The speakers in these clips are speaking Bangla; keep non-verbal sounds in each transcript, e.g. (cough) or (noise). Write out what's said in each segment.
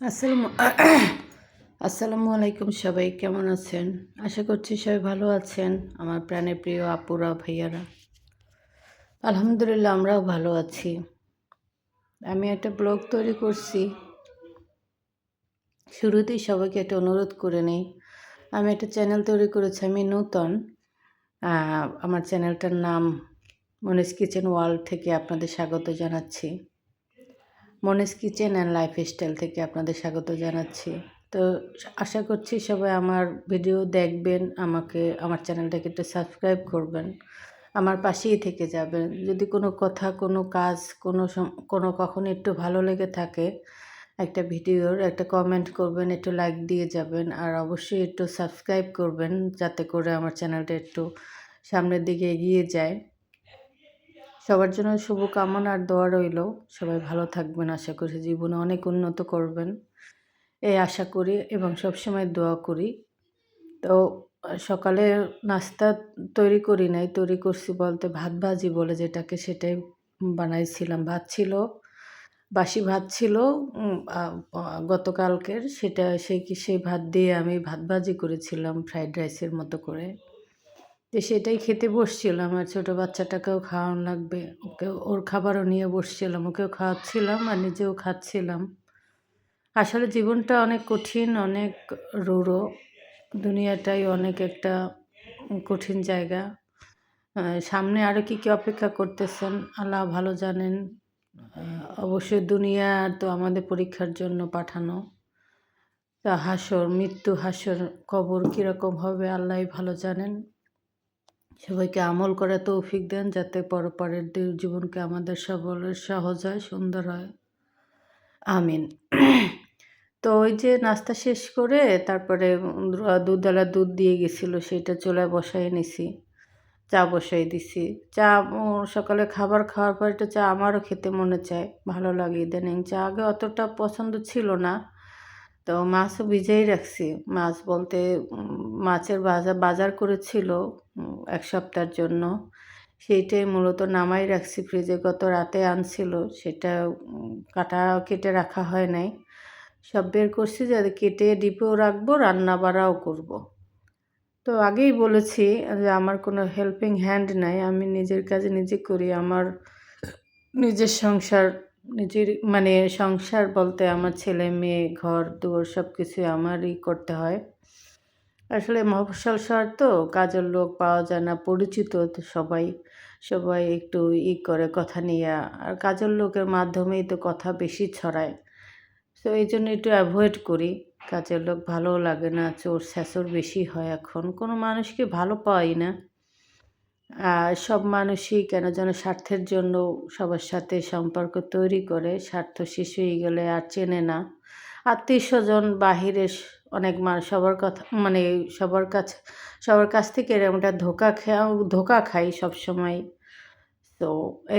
আসসালামু (coughs) আসসালামু আলাইকুম সবাই, কেমন আছেন? আশা করছি সবাই ভালো আছেন, আমার প্রাণের প্রিয় আপুরা, ভাইয়ারা। আলহামদুলিল্লাহ, আমরাও ভালো আছি। আমি একটা ব্লগ তৈরি করছি। শুরুতেই সবাইকে একটা অনুরোধ করে নেই। আমি একটা চ্যানেল তৈরি করেছি, আমি নূতন। আমার চ্যানেলটার নাম মনিস কিচেন ওয়ার্ল্ড থেকে আপনাদের স্বাগত জানাচ্ছি। মনেস কিচেন অ্যান্ড লাইফস্টাইল থেকে আপনাদের স্বাগত জানাচ্ছি। তো আশা করছি সবাই আমার ভিডিও দেখবেন, আমাকে, আমার চ্যানেলটাকে একটু সাবস্ক্রাইব করবেন, আমার পাশেই থেকে যাবেন। যদি কোনো কথা, কোনো কাজ, কোনো কোনো কখনো একটু ভালো লেগে থাকে একটা ভিডিওর, একটা কমেন্ট করবেন, একটু লাইক দিয়ে যাবেন, আর অবশ্যই একটু সাবস্ক্রাইব করবেন যাতে করে আমার চ্যানেলটা একটু সামনের দিকে এগিয়ে যায়। সবার জন্য শুভকামনা আর দোয়া রইল। সবাই ভালো থাকবেন, আশা করি জীবনে অনেক উন্নত করবেন। এই আশা করি এবং সবসময় দোয়া করি। তো, সকালে নাস্তা তৈরি করি নাই, তৈরি করছি বলতে ভাত ভাজি বলে যেটাকে সেটাই বানাইছিলাম। ভাত ছিল, বাসি ভাত ছিল গতকালকের সেটা সেই কি, সেই ভাত দিয়ে আমি ভাত ভাজি করেছিলাম, ফ্রাইড রাইসের মতো করে। তো সেটাই খেতে বসছিলাম আর ছোটো বাচ্চাটাকেও খাওয়ানো লাগবে। ওকে, ওর খাবারও নিয়ে বসছিলাম, ওকেও খাওয়াচ্ছিলাম আর নিজেও খাচ্ছিলাম। আসলে জীবনটা অনেক কঠিন, অনেক রুড়ো। দুনিয়াটাই অনেক একটা কঠিন জায়গা। সামনে আরও কী কী অপেক্ষা করতেছেন? আল্লাহ ভালো জানেন। অবশ্যই দুনিয়া তো আমাদের পরীক্ষার জন্য পাঠানো। তা হাসর, মৃত্যু হাসর কবর কীরকম হবে আল্লাহ ভালো জানেন। সবাইকে আমল করে তৌফিক দেন যাতে পরপরের দি- জীবনকে আমাদের সবলের সহজ হয়, সুন্দর হয়। আমিন। তো ওই যে নাস্তা শেষ করে তারপরে দুধওয়ালা দুধ দিয়ে গেছিল, সেটা চুলায় বসাই নিছি, চা বসাই দিছি। চা সকালে খাবার খাওয়ার পর একটু চা আমারও খেতে মনে চায়, ভালো লাগে ইদানিং। চা আগে অতটা পছন্দ ছিল না তো মাছও ভিজেই রাখছি। মাছ বলতে মাছের বাজার বাজার করেছিল এক সপ্তাহের জন্য। সেইটাই মূলত নামাই রাখছি, ফ্রিজে গত রাতে আনছিল, সেটা কাটা কেটে রাখা হয় নাই। সব বের করছি যাতে কেটে ডিপেও রাখব, রান্না বাড়াও করব। তো আগেই বলেছি যে, আমার কোনো হেল্পিং হ্যান্ড নাই, আমি নিজের কাজে নিজে করি, আমার নিজের সংসার নিজের মানে সংসার বলতে আমার ছেলে, মেয়ে, ঘর, দুয়ার সব কিছু আমারই করতে হয়। আসলে মফস্বল শহর তো, কাজের লোক পাওয়া যায় না, পরিচিত তো সবাই। সবাই একটু ই করে কথা নিয়ে, আর কাজের লোকের মাধ্যমেই তো কথা বেশি ছড়ায়। তো এই জন্য একটু অ্যাভয়েড করি। কাজের লোক ভালোও লাগে না চোর স্যাঁচর বেশি হয় এখন। কোনো মানুষকে ভালো পাই না। সব মানুষই কেন যেন স্বার্থের জন্য সবার সাথে সম্পর্ক তৈরি করে, স্বার্থ শিশু হয়ে গেলে আর চেনে না। আত্মীয় স্বজন বাহিরে অনেক মানুষ সবার কথা মানে সবার কাছে, সবার কাছ থেকে এরকমটা ধোকা খেয়া ধোকা খাই সবসময়। তো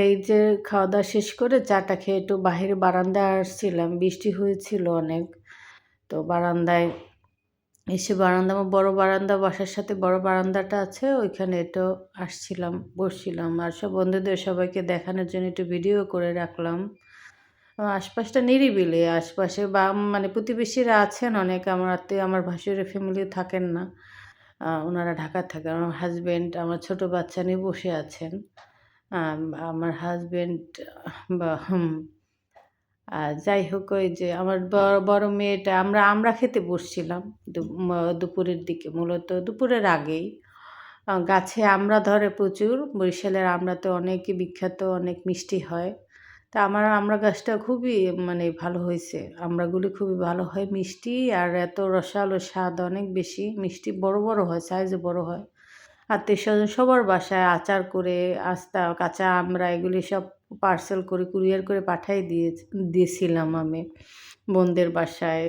এই যে খাওয়া দাওয়া শেষ করে চাটা খেয়ে একটু বাহিরে বারান্দায় আসছিলাম, বৃষ্টি হয়েছিল অনেক। তো বারান্দায় এসে বারান্দা আমার বড় বারান্দা, বাসার সাথে বড় বারান্দাটা আছে, ওইখানে একটু আসছিলাম, বসছিলাম। আর সব বন্ধুদের সবাইকে দেখানোর জন্য একটু ভিডিও করে রাখলাম। আশপাশটা নিরিবিলি, আশপাশে বা মানে প্রতিবেশীরা আছেন অনেক, আমার আত্মীয়, আমার ভাসুরের ফ্যামিলি থাকেন না। ওনারা ঢাকা থাকেন, আমার হাজব্যান্ড আমার ছোট বাচ্চা নিয়ে বসে আছেন। আমার হাজব্যান্ড বা আর যাই হোক, ওই যে আমার বড় মেয়েটা, আমরা আমরা খেতে বসছিলাম দুপুরের দিকে, মূলত দুপুরের আগেই। গাছে আমরা ধরে প্রচুর, বরিশালের আমড়াতে অনেকই বিখ্যাত, অনেক মিষ্টি হয়। তা আমার আমড়া গাছটা খুবই মানে ভালো হয়েছে। আমরাগুলি খুবই ভালো হয়, মিষ্টি আর এত রসালো স্বাদ অনেক বেশি। মিষ্টি বড় বড় হয় সাইজে বড় হয়। আত্মীয় স্বজন সবার বাসায় আচার করে, আস্তা, কাঁচা, আমরা, এগুলি সব পার্সেল করে কুরিয়ার করে পাঠাই দিয়ে দিয়েছিলাম আমি বোনদের বাসায়,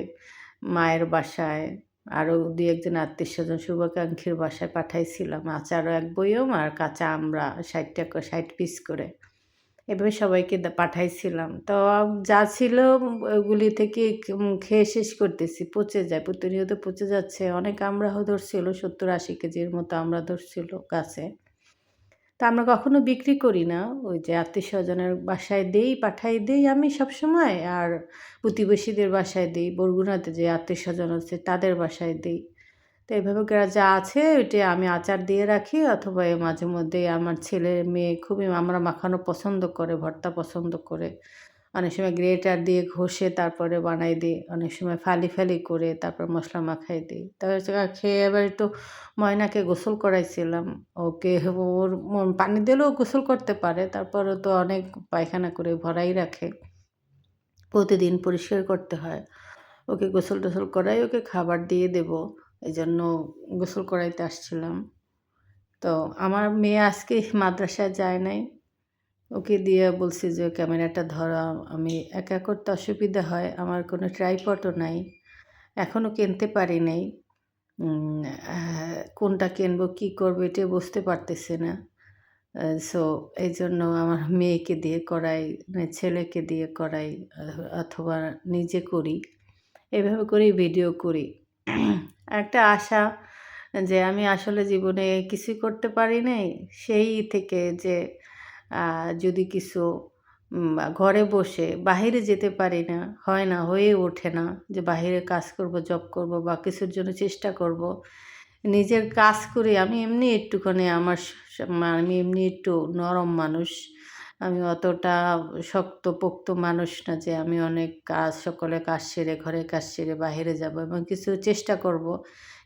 মায়ের বাসায়, আরও দু একজন আত্মীয় স্বজন শুভাকাঙ্ক্ষীর বাসায় পাঠাইছিলাম, আচারও এক বইয়ম আর কাঁচা আমরা ষাট টাকা, ষাট পিস করে। এভাবে সবাইকে পাঠাইছিলাম। তো যা ছিল ওগুলি থেকে খেয়ে শেষ করতেছি, পচে যায়, প্রতিনিয়ত পচে যাচ্ছে, অনেক আমরা ধরছিল, সত্তর আশি কেজির মতো আমরা ধরছিল গাছে। তা আমরা কখনো বিক্রি করি না। ওই যে আত্মীয় স্বজনের বাসায় দেই, পাঠাই দেই আমি সবসময়। আর প্রতিবেশীদের বাসায় দিই, বরগুনাতে যে আত্মীয় স্বজন আছে তাদের বাসায় দিই। তো এইভাবে যা আছে ওইটা আমি আচার দিয়ে রাখি অথবা মাঝে মধ্যে আমার ছেলে, মেয়ে খুবই আমরা মাখানো পছন্দ করে, ভর্তা পছন্দ করে। অনেক সময় গ্রেটার দিয়ে ঘষে তারপরে বানাই দিই, অনেক সময় ফালি ফালি করে তারপর মশলা মাখাই দিই। তারপর খেয়ে এবার একটু ময়নাকে গোসল করাইছিলাম, ওকে ওর পানি দিলেও গোসল করতে পারে, তারপরে তো অনেক পায়খানা করে ভরাই রাখে। প্রতিদিন পরিষ্কার করতে হয়। ওকে গোসল টোসল করাই ওকে খাবার দিয়ে দেব এই জন্য গোসল করাইতে আসছিলাম। তো আমার মেয়ে আজকে মাদ্রাসায় যায় নাই। ওকে দিয়ে বলছি যে, ক্যামেরাটা ধরা, আমি একা করতে অসুবিধা হয়, আমার কোনো ট্রাইপটও নাই এখনও কিনতে পারি নাই কোনটা কিনবো, কী করব এটা বুঝতে পারতেছি না। সো এই জন্য আমার মেয়েকে দিয়ে করাই মানে ছেলেকে দিয়ে করাই, অথবা নিজে করি, এভাবে করেই ভিডিও করি। একটা আশা যে, আমি আসলে জীবনে কিছুই করতে পারি নাই, সেই থেকে যে যদি কিছু ঘরে বসে বাহিরে যেতে পারি না, হয় না, হয়ে ওঠে না যে বাহিরে কাজ করব জব করব বা কিছুর জন্য চেষ্টা করব, নিজের কাজ করে আমি এমনি একটুখানি আমার আমি এমনি একটু নরম মানুষ। আমি অতটা শক্ত পোক্ত মানুষ না যে আমি অনেক কাজ, সকলে কাজ সেরে, ঘরে কাজ সেরে বাইরে যাব এবং কিছু চেষ্টা করব।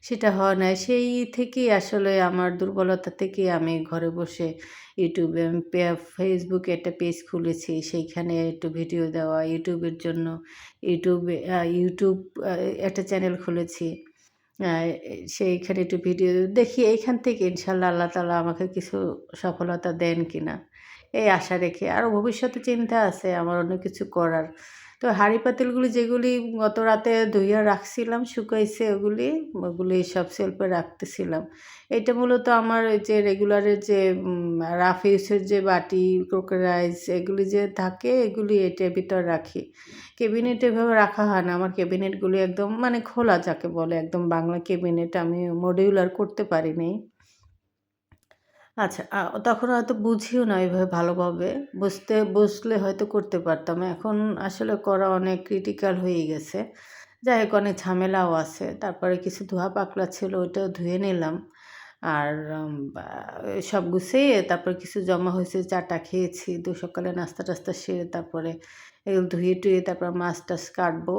সেটা হয় না। সেই থেকেই আসলে আমার দুর্বলতা থেকেই আমি ঘরে বসে ইউটিউবে ফেসবুকে একটা পেজ খুলেছি। সেইখানে একটু ভিডিও দেওয়া, ইউটিউবের জন্য ইউটিউবে ইউটিউব একটা চ্যানেল খুলেছি। সেইখানে একটু ভিডিও দেখি, এইখান থেকে ইনশাল্লাহ আল্লাহ তালা আমাকে কিছু সফলতা দেন কিনা। এই আশা রেখে। আরও ভবিষ্যতে চিন্তা আছে, আমার অন্য কিছু করার। তো হাঁড়ি পাতিলগুলি যেগুলি গত রাতে ধুইয়া রাখছিলাম, শুকাইছে ওগুলি ওগুলি সব সেলফে রাখতেছিলাম। এটা মূলত আমার যে রেগুলারের যে রাফ ইউসের যে বাটি ক্রোকরাইজ এগুলি যে থাকে, এগুলি এটার ভিতর রাখি। ক্যাবিনেট এভাবে রাখা হয় না। আমার ক্যাবিনেটগুলি একদম মানে খোলা যাকে বলে, একদম বাংলা ক্যাবিনেট আমি মডিউলার করতে পারিনি আচ্ছা তখন হয়তো বুঝিও না ওইভাবে ভালোভাবে। বুঝতে, বুঝলে হয়তো করতে পারতাম। এখন আসলে করা অনেক ক্রিটিক্যাল হয়ে গেছে। যাই হোক, অনেক ঝামেলাও আছে। তারপরে কিছু ধোয়া পাকলা ছিল, ওইটাও ধুয়ে নিলাম। আর সব গুছিয়ে তারপরে কিছু জমা হয়েছে চাটা খেয়েছি। দু সকালে নাস্তা টাস্তা সেরে তারপরে এগুলো ধুয়ে টুয়ে তারপর মাছ টাছ কাটবো।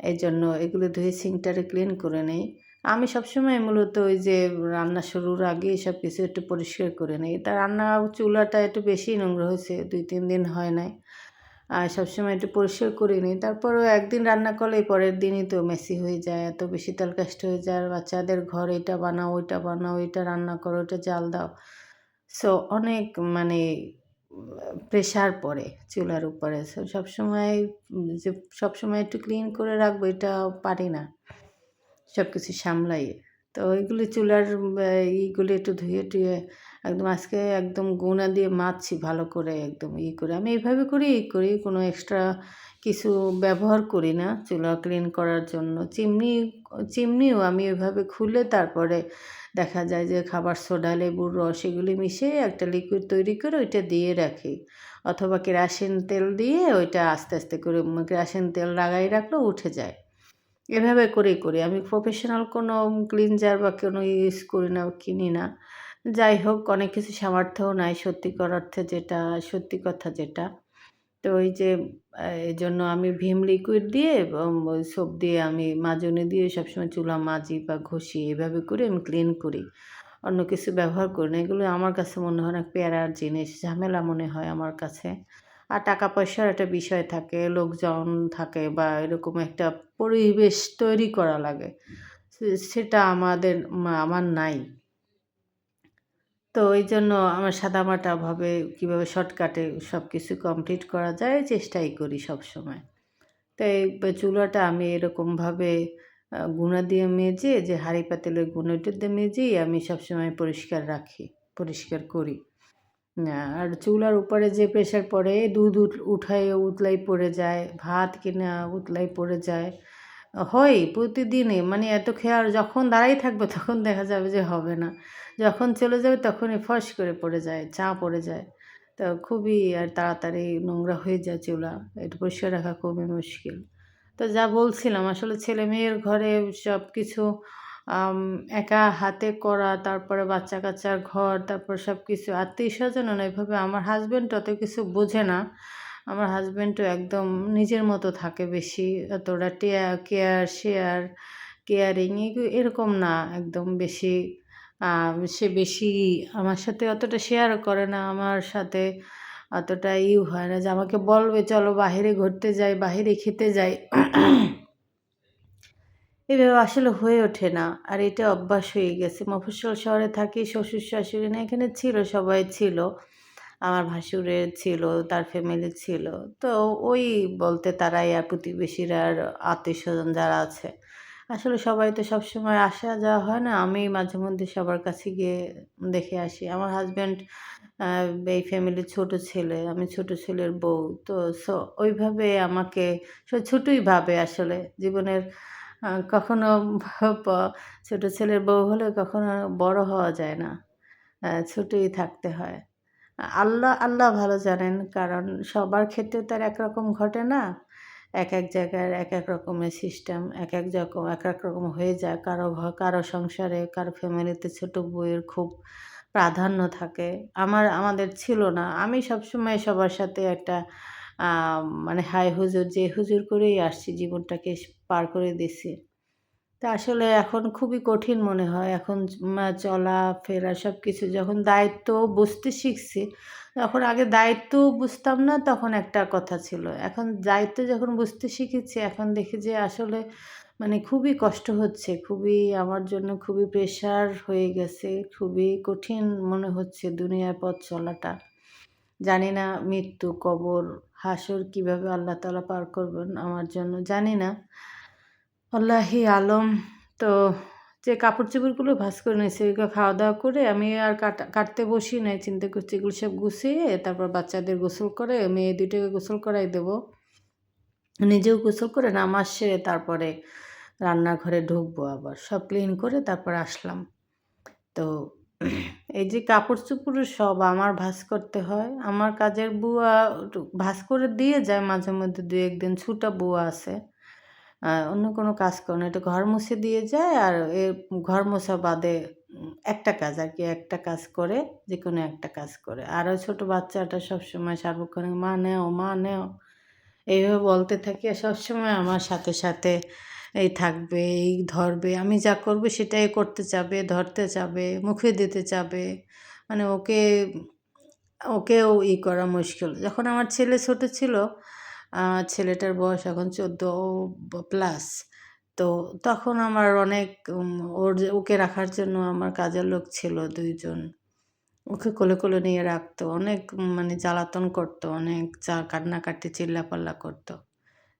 এই জন্য এগুলো ধুয়ে সিঙ্কটারে ক্লিন করে নেই। আমি সবসময় মূলত ওই যে রান্না শুরুর আগে সব কিছু একটু পরিষ্কার করে নিই। তা রান্না চুলাটা একটু বেশি নোংরা হয়েছে, দুই, তিন দিন হয় নাই। আর সবসময় একটু পরিষ্কার করে নিই। তারপরও একদিন রান্না করলে পরের দিনই তো মেসি হয়ে যায়, এত বেশি তেল কাষ্ট হয়ে যায়। আর বাচ্চাদের ঘর এটা বানাও, ওইটা বানাও ওইটা রান্না করো, ওইটা জাল দাও। সো অনেক মানে প্রেশার পড়ে চুলার উপরে। সবসময় যে, সবসময় একটু ক্লিন করে রাখব, এটা পারি না। সব কিছু সামলাই তো ওইগুলি চুলার ইগুলি একটু ধুয়ে টুয়ে একদম আজকে একদম গুঁড়া দিয়ে মাছছি ভালো করে একদম ই করে। আমি এইভাবে করি ই করি, কোনো এক্সট্রা কিছু ব্যবহার করি না চুলা ক্লিন করার জন্য। চিমনি, চিমনিও আমি ওইভাবে খুলে তারপরে দেখা যায় যে খাবার সোডা, লেবুর রস এগুলি মিশিয়ে একটা লিকুইড তৈরি করে ওইটা দিয়ে রাখি। অথবা কেরাসিন তেল দিয়ে ওইটা আস্তে আস্তে করে কেরাসিন তেল লাগাই রাখলেও উঠে যায়। এভাবে করেই করি। আমি প্রফেশনাল কোনো ক্লিনজার বা কোনো ইউজ করি না, কিনি না। যাই হোক, অনেক কিছু সামর্থ্যও নাই সত্যিকার অর্থে যেটা, সত্যি কথা যেটা। তো ওই যে এই জন্য আমি ভীম লিকুইড দিয়ে ওই সোপ দিয়ে আমি মাজনি দিয়ে সবসময় চুলা মাজি বা ঘষি, এভাবে করে আমি ক্লিন করি। অন্য কিছু ব্যবহার করি না। এগুলো আমার কাছে মনে হয় অনেক প্যারার জিনিস, ঝামেলা মনে হয় আমার কাছে। আর টাকা পয়সার একটা বিষয় থাকে, লোকজন থাকে বা এরকম একটা পরিবেশ তৈরি করা লাগে। সেটা আমাদের আমার নাই। তো ওই জন্য আমার সাদামাটাভাবে কীভাবে শর্টকাটে সব কিছু কমপ্লিট করা যায়, চেষ্টাই করি সব সময় তো এই চুলাটা আমি এরকমভাবে গুঁড়া দিয়ে মেজে, যে হাঁড়ি পাতিলের গুঁড়োটা দিয়ে মেজেই আমি সবসময় পরিষ্কার রাখি, পরিষ্কার করি। আর চুলার উপরে যে প্রেশার পড়ে, দুধ উঠ, উঠায় উতলাই পড়ে যায়, ভাত কিনা উতলাই পড়ে যায় হয় প্রতিদিনে মানে এত খেয়াল যখন দাঁড়াই থাকবে তখন দেখা যাবে যে হবে না। যখন চলে যাবে তখনই ফস করে পড়ে যায়, চা পড়ে যায়। তো খুবই আর তাড়াতাড়ি নোংরা হয়ে যায় চুলা। এটা পরিষ্কার রাখা খুবই মুশকিল। তো যা বলছিলাম, আসলে ছেলে মেয়ের ঘরে সব কিছু একা হাতে করা, তারপরে বাচ্চা কাচ্চার ঘর, তারপর সব কিছু আত্মীয় স্বজন না, এভাবে আমার হাজব্যান্ড অত কিছু বোঝে না। আমার হাজব্যান্ডও একদম নিজের মতো থাকে বেশি অতটা টেয়ার কেয়ার শেয়ার কেয়ারিং এরকম না একদম বেশি। সে বেশি আমার সাথে অতটা শেয়ারও করে না, আমার সাথে অতটা ইউ হয় না যে আমাকে বলবে, চলো বাহিরে ঘুরতে যাই, বাহিরে খেতে যাই। এভাবে আসলে হয়ে ওঠে না। আর এটা অভ্যাস হয়ে গেছে। মফস্বল শহরে থাকি শ্বশুর শাশুড়ি না, এখানে ছিল, সবাই ছিল। আমার ভাসুরের ছিল, তার ফ্যামিলি ছিল। তো ওই বলতে তারাই আর প্রতিবেশীরা আর আত্মীয় স্বজন যারা আছে। আসলে সবাই তো সবসময় আসা যাওয়া হয় না। আমি মাঝে মধ্যে সবার কাছে গিয়ে দেখে আসি। আমার হাজব্যান্ড এই ফ্যামিলির ছোট ছেলে, আমি ছোট ছেলের বউ। তো সো ওইভাবে আমাকে সে ছোটোই ভাবে আসলে। জীবনের কখনো ছোট ছেলের বউ হলে কখনো বড় হওয়া যায় না। ছোটোই থাকতে হয়। আল্লাহ আল্লাহ ভালো জানেন, কারণ সবার ক্ষেত্রে তার একরকম ঘটে না। এক এক জায়গার এক এক রকমের সিস্টেম এক এক রকম এক এক রকম হয়ে যায়। কারও কারও সংসারে, কারও ফ্যামিলিতে ছোটো বইয়ের খুব প্রাধান্য থাকে। আমার, আমাদের ছিল না। আমি সবসময় সবার সাথে একটা মানে হাই হুজুর, যে হুজুর করেই আসছি, জীবনটাকে পার করে দিছি। তা আসলে এখন খুবই কঠিন মনে হয়। এখন চলা, ফেরা সব কিছু যখন দায়িত্ব বুঝতে শিখছি, তখন আগে দায়িত্ব বুঝতাম না, তখন একটা কথা ছিল। এখন দায়িত্ব যখন বুঝতে শিখেছি, এখন দেখি যে আসলে মানে খুবই কষ্ট হচ্ছে, খুবই আমার জন্য খুবই প্রেশার হয়ে গেছে, খুবই কঠিন মনে হচ্ছে দুনিয়ার পথ চলাটা। জানি না মৃত্যু, কবর হাসর কীভাবে আল্লাহ তালা পার করবেন আমার জন্য জানি না। আল্লাহি আলম, তো যে কাপড় চোপড়গুলো ভাস করে নিয়েছি, ওইগুলো খাওয়া দাওয়া করে আমি আর কাটা, কাটতে বসি নাই, চিন্তা করছি এগুলো সব গুছিয়ে তারপর বাচ্চাদের গোসল করে, মেয়ে দুটোকে গোসল করাই দেব। নিজেও গোসল করে নামাজ সেরে তারপরে রান্নাঘরে ঢুকবো আবার, সব ক্লিন করে তারপর আসলাম। তো এই যে কাপড় চোপড় সব আমার ভাস করতে হয়। আমার কাজের বুয়া ভাস করে দিয়ে যায় মাঝে মধ্যে দু একদিন। ছুটা বুয়া আছে। অন্য কোনো কাজ করে না। এটা ঘর মুছে দিয়ে যায় আর এ ঘর মোছা বাদে একটা কাজ আর কি, একটা কাজ করে যে কোনো একটা কাজ করে। আরও ছোটো বাচ্চাটা সবসময় সার্বক্ষণিক, মা, নেও মা, নেও। এইভাবে বলতে থাকে। সবসময় আমার সাথে সাথে এই থাকবে, এই ধরবে, আমি যা করবে সেটাই করতে চাবে, ধরতে চাবে, মুখে দিতে চাবে। মানে ওকে, ওকেও ই করা মুশকিল। যখন আমার ছেলে ছোট ছিল ছেলেটার বয়স এখন চোদ্দ প্লাস তো তখন আমার অনেক ওর ওকে রাখার জন্য আমার কাজের লোক ছিল দুইজন। ওকে কোলে কোলে নিয়ে রাখতো, অনেক মানে জ্বালাতন করতো, অনেক চা, কান্নাকাটি, চিল্লাপাল্লা করতো।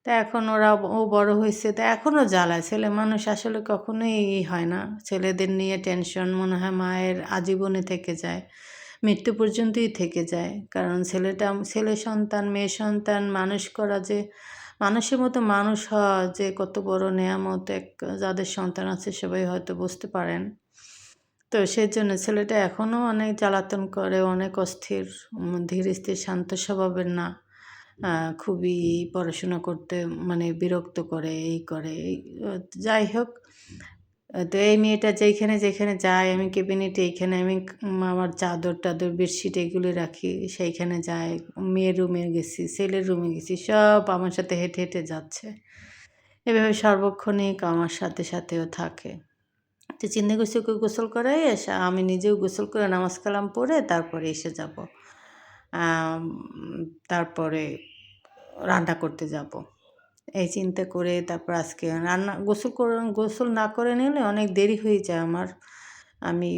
তা এখন ওরা ও বড় হয়েছে তা এখনও জ্বালায়। ছেলে মানুষ আসলে কখনোই হয় না। ছেলেদের নিয়ে টেনশন মনে হয় মায়ের আজীবনে থেকে যায়, মৃত্যু পর্যন্তই থেকে যায়। কারণ ছেলেটা, ছেলে সন্তান, মেয়ে সন্তান, মানুষ করা যে, মানুষের মতো মানুষ হওয়া যে কত বড় নেয়ামত, এক, যাদের সন্তান আছে সবাই হয়তো বুঝতে পারেন। তো সেই জন্য ছেলেটা এখনও অনেক জ্বালাতন করে, অনেক অস্থির ধীর স্থির শান্ত স্বভাবের না। খুবই পড়াশোনা করতে মানে বিরক্ত করে, এই করে যাই হোক। তো এই মেয়েটা যেইখানে যেখানে যায়, আমি কেবিনেটে এইখানে আমি আমার চাদর টাদর, বেডশিট এগুলো রাখি, সেইখানে যায়, মেয়ের রুমে গেছি, ছেলের রুমে গেছি, সব আমার সাথে হেঁটে হেঁটে যাচ্ছে। এভাবে সর্বক্ষণিক আমার সাথে সাথেও থাকে। তো চিন্তা করছি ওকে গোসল করাই এসে, আমি নিজেও গোসল করে নামাজ কালাম পড়ে তারপরে এসে যাব। তারপরে রান্না করতে যাব। এই চিন্তা করে তারপর আজকে রান্না, গোসল করে, গোসল না করে নিলে অনেক দেরি হয়ে যায় আমার। আমি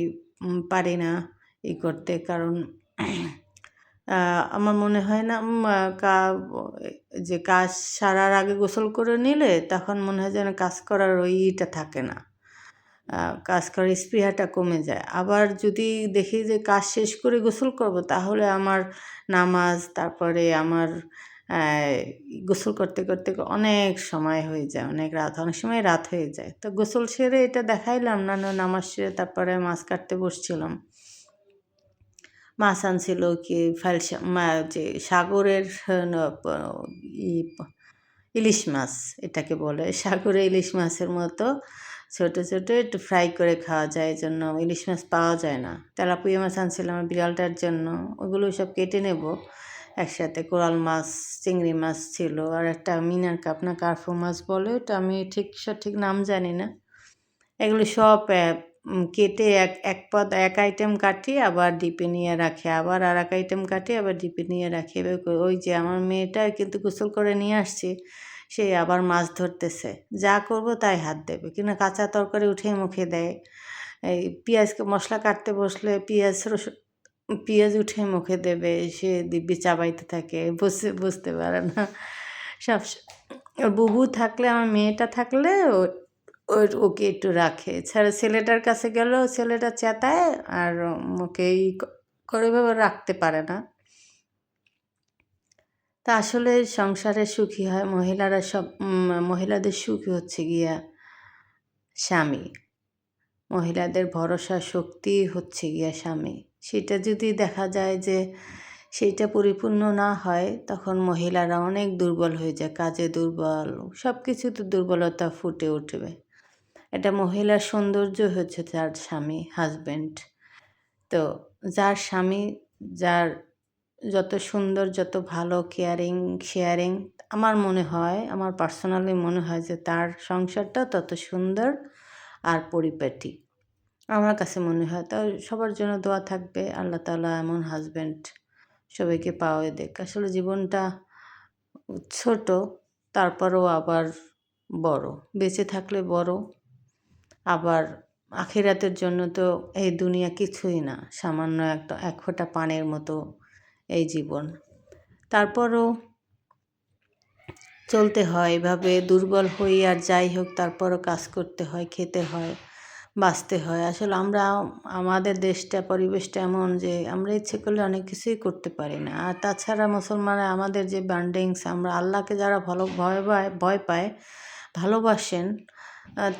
পারি না ই করতে কারণ আমার মনে হয় না কা, যে কাজ সারার আগে গোসল করে নিলে তখন মনে হয় যেন কাজ করার ওই ইটা থাকে না। কাজ করার স্পৃহাটা কমে যায়। আবার যদি দেখি যে কাজ শেষ করে গোসল করব তাহলে আমার নামাজ, তারপরে আমার গোসল করতে করতে অনেক সময় হয়ে যায়, অনেক রাত, অনেক সময় রাত হয়ে যায়। তো গোসল সেরে এটা দেখাইলাম না নামাজ সেরে তারপরে মাছ কাটতে বসছিলাম। মাছ আনছিল কি ফাইল যে সাগরের ইলিশ মাছ এটাকে বলে। সাগরে ইলিশ মাছের মতো ছোট ছোট একটু ফ্রাই করে খাওয়া যায়, এই জন্য ইলিশ মাছ পাওয়া যায় না। তেলাপুয়া মাছ আনছিলাম বিড়ালটার জন্য, ওগুলো সব কেটে নেব। একসাথে কোরাল মাছ, চিংড়ি মাছ ছিল আর একটা মিনার কাপ না কার্ফু মাছ বলে ওটা আমি ঠিক সঠিক নাম জানি না। এগুলো সব কেটে এক এক পদ, এক আইটেম কাটি, আবার ডিপে নিয়ে রাখে। আবার আর এক আইটেম কাটি, আবার ডিপে নিয়ে রাখি। ওই যে আমার মেয়েটা কিন্তু গোসল করে নিয়ে আসছি, সে আবার মাছ ধরতেছে। যা করব তাই হাত দেবে। কিন্তু কাঁচা তরকারি উঠে মুখে দেয়। এই পেঁয়াজকে মশলা কাটতে বসলে পেঁয়াজ রসুন পেঁয়াজ উঠে মুখে দেবে, সে দিব্যি চাবাইতে থাকে বসে বুঝতে পারে না। সব বুবু থাকলে, আমার মেয়েটা থাকলে ওর, ওকে একটু রাখে। এছাড়া ছেলেটার কাছে গেলেও ছেলেটা চেতায় আর ওকে এই করে রাখতে পারে না। তা আসলে সংসারে সুখী হয়, মহিলারা সব মহিলাদের সুখী হচ্ছে গিয়া স্বামী। মহিলাদের ভরসা, শক্তি হচ্ছে গিয়া স্বামী। সেটা যদি দেখা যায় যে সেইটা পরিপূর্ণ না হয়, তখন মহিলারা অনেক দুর্বল হয়ে যায়, কাজে দুর্বল সব কিছুতে দুর্বলতা ফুটে উঠবে। এটা মহিলার সৌন্দর্য হচ্ছে তার স্বামী হাজব্যান্ড তো যার স্বামী, যার যত সুন্দর, যত ভালো কেয়ারিং শেয়ারিং আমার মনে হয়, আমার পার্সোনালি মনে হয় যে তার সংসারটা তত সুন্দর আর পরিপাটি। আমার কাছে মনে হয়। তা সবার জন্য দোয়া থাকবে, আল্লাহ তালা এমন হাজব্যান্ড সবাইকে পাওয়াই দেখ। আসলে জীবনটা ছোট, তারপরেও আবার বড়। বেঁচে থাকলে বড়, আবার আখিরাতের জন্য তো এই দুনিয়া কিছুই না। সামান্য একটা, এক ফোঁটা পানের মতো এই জীবন। তারপরও চলতে হয়, এভাবে দুর্বল হই আর যাই হোক, তারপরও কাজ করতে হয়, খেতে হয়। বাঁচতে হয়। আসলে আমরা, আমাদের দেশটা, পরিবেশটা এমন যে, আমরা ইচ্ছে করলে অনেক কিছুই করতে পারি না। আর তাছাড়া মুসলমানরা আমাদের যে বান্ডিংস আমরা আল্লাহকে যারা ভালো, ভয় ভয় ভয় পায়, ভালোবাসেন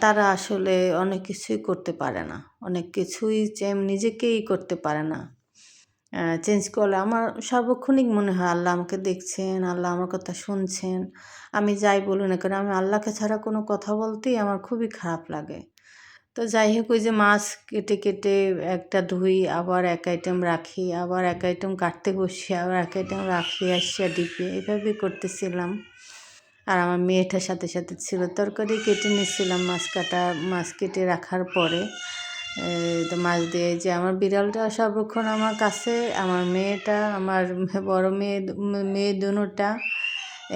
তারা আসলে অনেক কিছুই করতে পারে না। অনেক কিছুই নিজেকেই করতে পারে না। চেঞ্জ করলে আমার সার্বক্ষণিক মনে হয় আল্লাহ আমাকে দেখছেন, আল্লাহ আমার কথা শুনছেন। আমি যাই বলি না কেন, আমি আল্লাহকে ছাড়া কোনো কথা বলতেই আমার খুবই খারাপ লাগে। তো যাই হোক ওই যে মাছ কেটে কেটে একটা ধুই, আবার এক আইটেম রাখি, আবার এক আইটেম কাটতে বসি, আবার এক আইটেম রাখি, আসিয়া ডিপে। এইভাবেই করতেছিলাম। আর আমার মেয়েটার সাথে সাথে ছিল তরকারি কেটে নিচ্ছিলাম মাছ কাটা, মাছ কেটে রাখার পরে। তো মাছ দিয়ে যে আমার বিড়ালটা সর্বক্ষণ আমার কাছে, আমার মেয়েটা, আমার বড় মেয়ে মেয়ে দুটা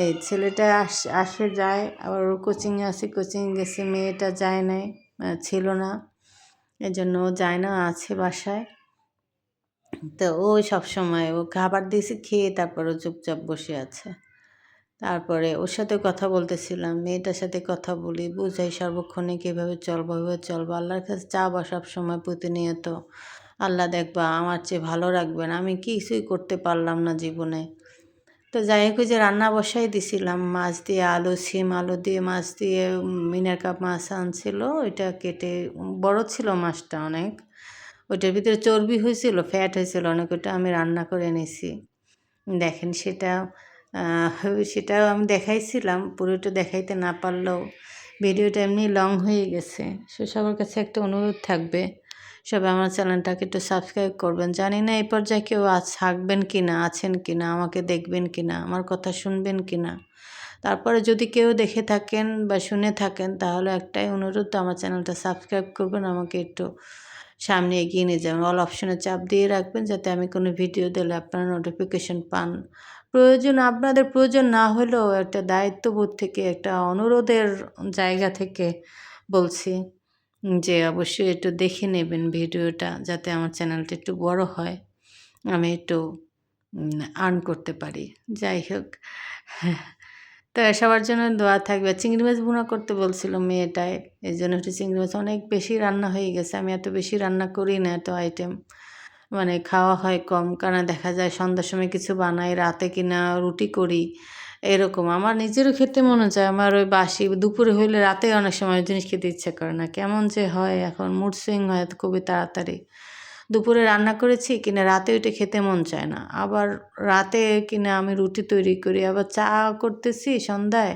এই ছেলেটা আস, আসে যায়, আবার ওর কোচিংয়ে আসে কোচিং গেছে, মেয়েটা যায় নাই। ছিল না। এই জন্য ও যায় না, আছে বাসায়। তো ও সব সময় ও খাবার দিয়েছে, খেয়ে তারপর চুপচাপ বসে আছে। তারপরে ওর সাথে কথা বলতেছিলাম, মেয়েটার সাথে কথা বলি, বুঝাই সর্বক্ষণে কীভাবে চলবো, এভাবে চলবো। আল্লাহর কাছে চাবা সবসময় প্রতিনিয়ত। আল্লাহ দেখবা, আমার চেয়ে ভালো রাখবেন। আমি কিছুই করতে পারলাম না জীবনে। তো যাই হোক যে রান্না বসাই দিছিলাম। মাছ দিয়ে আলু, সিম, আলু দিয়ে মাছ দিয়ে মিনার কাপ মাছ আনছিল। ওইটা কেটে বড় ছিল মাছটা অনেক। ওইটার ভিতরে চর্বি হয়েছিল ফ্যাট হয়েছিল অনেক ওটা আমি রান্না করে নিছি দেখেন সেটা সেটাও আমি দেখাইছিলাম। পুরোটা দেখাইতে না পারলেও ভিডিওটা এমনি লং হয়ে গেছে। সে সবার কাছে একটা অনুরোধ থাকবে। সবাই আমার চ্যানেলটাকে একটু সাবস্ক্রাইব করবেন। জানি না এই পর্যায়ে কেউ থাকবেন কি না আছেন কি না আমাকে দেখবেন কি না আমার কথা শুনবেন কি না তারপরে যদি কেউ দেখে থাকেন বা শুনে থাকেন, তাহলে একটাই অনুরোধ, আমার চ্যানেলটা সাবস্ক্রাইব করবেন, আমাকে একটু সামনে এগিয়ে নিয়ে যাবেন। অল অপশনে চাপ দিয়ে রাখবেন, যাতে আমি কোনো ভিডিও দিলে আপনারা নোটিফিকেশন পান। প্রয়োজন, আপনাদের প্রয়োজন না হলেও একটা দায়িত্ববোধ থেকে, একটা অনুরোধের জায়গা থেকে বলছি। যে অবশ্যই একটু দেখে নেবেন ভিডিওটা যাতে আমার চ্যানেলটা একটু বড় হয়। আমি একটু আর্ন করতে পারি। যাই হোক। তো সবার জন্য দোয়া থাকবে। চিংড়ি মাছ ভুনা করতে বলছিল মেয়েটায়। এই জন্য একটু চিংড়ি মাছ অনেক বেশি রান্না হয়ে গেছে। আমি এত বেশি রান্না করি না এত আইটেম মানে খাওয়া হয় কম। কারণ দেখা যায় সন্ধ্যার সময় কিছু বানাই, রাতে কিনা রুটি করি। এরকম। আমার নিজেরও খেতে মনে চায়। আমার ওই বাসি দুপুরে হইলে রাতে অনেক সময় জিনিস খেতে ইচ্ছে করে না। কেমন যে হয়, এখন মুড সুইং হয় খুবই তাড়াতাড়ি। দুপুরে রান্না করেছি, কিনা রাতে ওইটা খেতে মন চায় না। আবার রাতে কিনা আমি রুটি তৈরি করি, আবার চা করতেছি সন্ধ্যায়,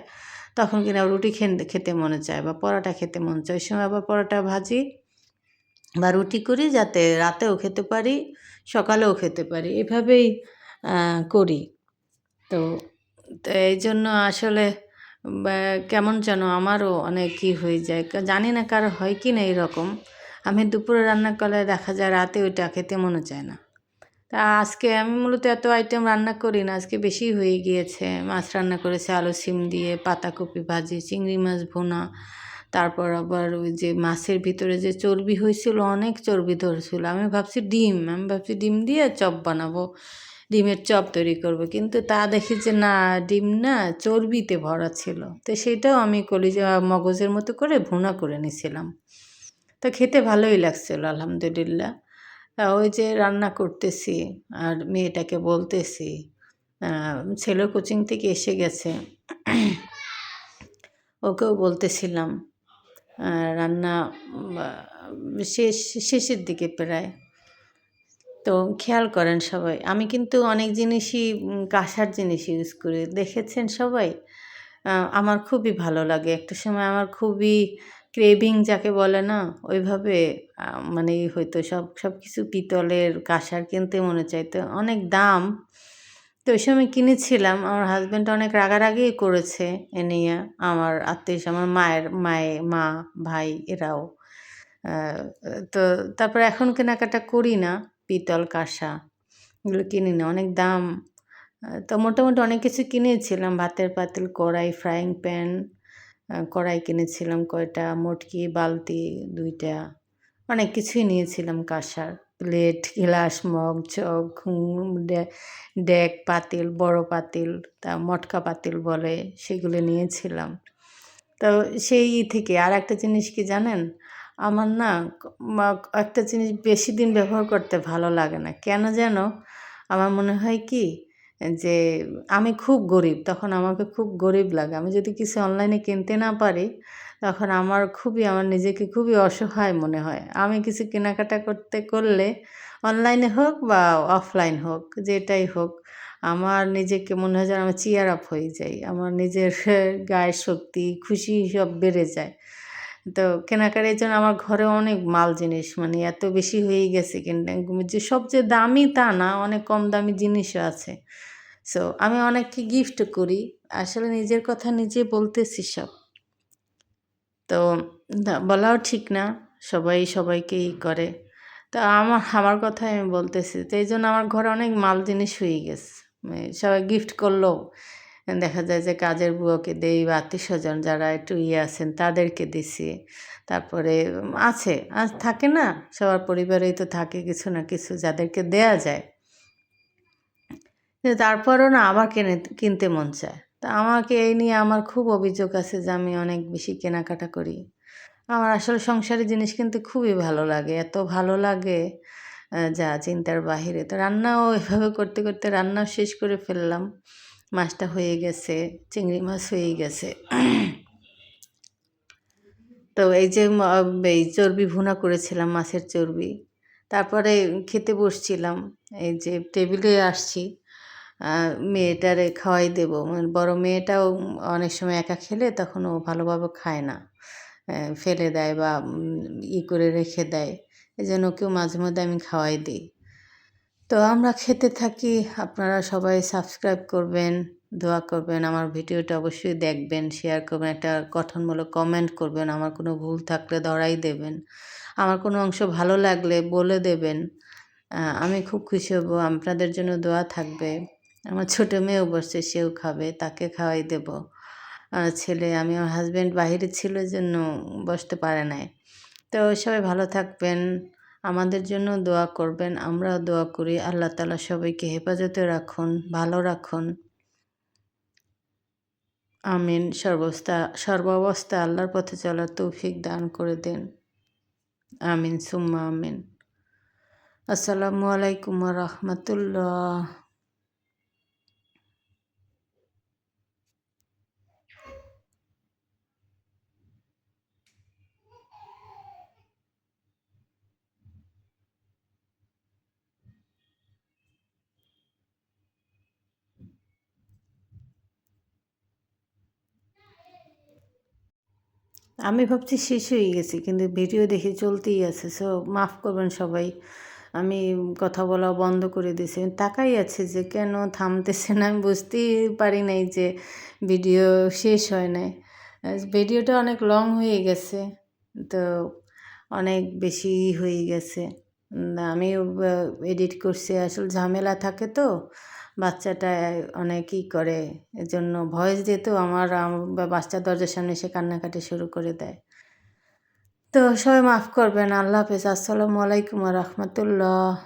তখন কিনা রুটি খেতে খেতে মনে চায় বা পরোটা খেতে মন চায়। ওই সময় আবার পরোটা ভাজি বা রুটি করি যাতে রাতেও খেতে পারি, সকালেও খেতে পারি। এভাবেই করি। তো তো এই জন্য আসলে কেমন যেন আমারও অনেক কী হয়ে যায়। জানি না কারও হয় কি না এরকম। আমি দুপুরে রান্না করলে দেখা যায় রাতে ওইটা খেতে মনে চায় না। তা আজকে আমি মূলত এত আইটেম রান্না করি না, আজকে বেশি হয়ে গিয়েছে। মাছ রান্না করেছে, আলু সিম দিয়ে, পাতাকপি ভাজি, চিংড়ি মাছ ভোনা, তারপর আবার ওই যে মাছের ভিতরে যে চর্বি হয়েছিল, অনেক চর্বি ধরছিল। আমি ভাবছি ডিম, আমি ভাবছি ডিম দিয়ে চপ বানাবো। ডিমের চপ তৈরি করব। কিন্তু তা দেখি যে না, ডিম না চর্বিতে ভরা ছিল। তো সেটাও আমি কলিজা মগজের মতো করে ভুনা করে নিছিলাম। তো খেতে ভালোই লাগছিল, আলহামদুলিল্লাহ। ওই যে রান্না করতেছি আর মেয়েটাকে বলতেছি ছেলে কোচিং থেকে এসে গেছে। ওকেও বলতেছিলাম রান্না শেষ, শেষের দিকে প্রায়। তো খেয়াল করেন সবাই। আমি কিন্তু অনেক জিনিসই কাঁসার জিনিস ইউজ করি। দেখেছেন সবাই? আমার খুবই ভালো লাগে। একটা সময় আমার খুবই ক্রেভিং যাকে বলে না, ওইভাবে মানে হয়তো সব সব কিছু পিতলের কাঁসার কিনতে মনে চাইতো। অনেক দাম। তো ওই সময় কিনেছিলাম। আমার হাজব্যান্ড অনেক রাগারাগিই করেছে এ নিয়ে। আমার আত্মীয় আমার মায়ের, মায়ে, মা, ভাই, এরাও। তো তারপর এখন কেনাকাটা করি না। পিতল কাঁসা, এগুলো কিনি না। অনেক দাম। তো মোটামুটি অনেক কিছু কিনেছিলাম। ভাতের পাতিল, কড়াই ফ্রাইং প্যান কড়াই কিনেছিলাম কয়টা, মটকি, বালতি দুইটা। অনেক কিছুই নিয়েছিলাম কাঁসার। প্লেট, গ্লাস, মগ, চক ডেক পাতিল, বড় পাতিল, তা মটকা পাতিল বলে সেগুলো নিয়েছিলাম। তো সেই থেকে। আর একটা জিনিস কি জানেন? আমার না একটা জিনিস বেশি দিন ব্যবহার করতে ভালো লাগে না। কেন যেন আমার মনে হয় কি, যে আমি খুব গরিব, তখন আমাকে খুব গরিব লাগে। আমি যদি কিছু অনলাইনে কিনতে না পারি, তখন আমার খুবই, আমার নিজেকে খুবই অসহায় মনে হয়। আমি কিছু কেনাকাটা করতে করলে অনলাইনে হোক বা অফলাইন হোক, যেটাই হোক, আমার নিজেকে মনে হয় যেন আমি চিয়ার আপ হয়ে যাই। আমার নিজের, গায়ের শক্তি, খুশি সব বেড়ে যায়। তো কেনাকাটার জন্য আমার ঘরে অনেক মাল জিনিস মানে এত বেশি হয়ে গেছে যে সবচেয়ে দামি তা না, অনেক কম দামি জিনিসও আছে। সো আমি অনেককে গিফট করি। আসলে নিজের কথা নিজে বলতেছি সব। তো বলাও ঠিক না। সবাই সবাইকেই করে। তো আমার আমার কথাই আমি বলতেছি। তো এই জন্য আমার ঘরে অনেক মাল জিনিস হয়ে গেছে। মানে সবাই গিফট করলেও দেখা যায় যে কাজের বুয়োকে দেই বা আত্মীয় স্বজন যারা একটু ইয়ে আছেন তাদেরকে দিছি। তারপরে আছে আজ থাকে না, সবার পরিবারেই তো থাকে কিছু না কিছু যাদেরকে দেয়া যায়। তারপরও না আবার কিনে, কিনতে মন চায়। তা আমাকে এই নিয়ে আমার খুব অভিযোগ আছে যে আমি অনেক বেশি কেনাকাটা করি। আমার আসলে সংসারের জিনিস কিন্তু খুবই ভালো লাগে, এত ভালো লাগে যা চিন্তার বাহিরে। তো রান্নাও এভাবে করতে করতে রান্নাও শেষ করে ফেললাম। মাছটা হয়ে গেছে, চিংড়ি মাছ হয়ে গেছে। তো এই যে এই চর্বি ভুনা করেছিলাম, মাছের চর্বি। তারপরে খেতে বসছিলাম, এই যে টেবিলে আসছি মেয়েটারে খাওয়াই দেবো। বড় মেয়েটাও অনেক সময় একা খেলে, তখন ও ভালোভাবে খায় না। ফেলে দেয় বা ই করে রেখে দেয়। এই জন্য ওকেও মাঝে মধ্যে আমি খাওয়াই দিই। তো আমরা খেতে থাকি, আপনারা সবাই সাবস্ক্রাইব করবেন, দোয়া করবেন, আমার ভিডিওটা অবশ্যই দেখবেন শেয়ার করবেন, একটা গঠনমূলক কমেন্ট করবেন, আমার কোনো ভুল থাকলে ধরাই দেবেন, আমার কোনো অংশ ভালো লাগলে বলে দেবেন আমি খুব খুশি হব, আপনাদের জন্য দোয়া থাকবে, আমার ছোটো মেয়েও বসছে, সেও খাবে, তাকে খাওয়াই দেব ছেলে, আমি আমার হাজব্যান্ড বাহিরে ছিল জন্য বসতে পারে নাই, তো সবাই ভালো থাকবেন আমাদের জন্য দোয়া করবেন, আমরাও দোয়া করি। আল্লাহ তালা সবাইকে হেফাজতে রাখুন, ভালো রাখুন। আমিন। সর্বস্থা, সর্বাবস্থা আল্লাহর পথে চলার তৌফিক দান করে দেন। আমিন, সুম্মা আমিন। আসসালামু আলাইকুম রহমতুল্লাহ। আমি ভাবছি শেষ হয়ে গেছে, কিন্তু ভিডিও দেখে চলতেই আছে সো মাফ করবেন সবাই। আমি কথা বলা বন্ধ করে দিয়েছি। তাকাই আছে যে কেন থামতেছে না, আমি বুঝতেই পারি নাই যে ভিডিও শেষ হয় নাই। ভিডিওটা অনেক লং হয়ে গেছে, তো অনেক বেশি হয়ে গেছে। আমি এডিট করছি, আসলে ঝামেলা থাকে তো। বাচ্চাটা অনেক ই করে। এজন্য ভয়েস যেহেতু আমার বাচ্চা দরজার সামনে এসে কান্নাকাটি শুরু করে দেয়। তো সবাই মাফ করবেন, আল্লাহ হাফেজ। আসসালামু আলাইকুম রহমতুল্লাহ।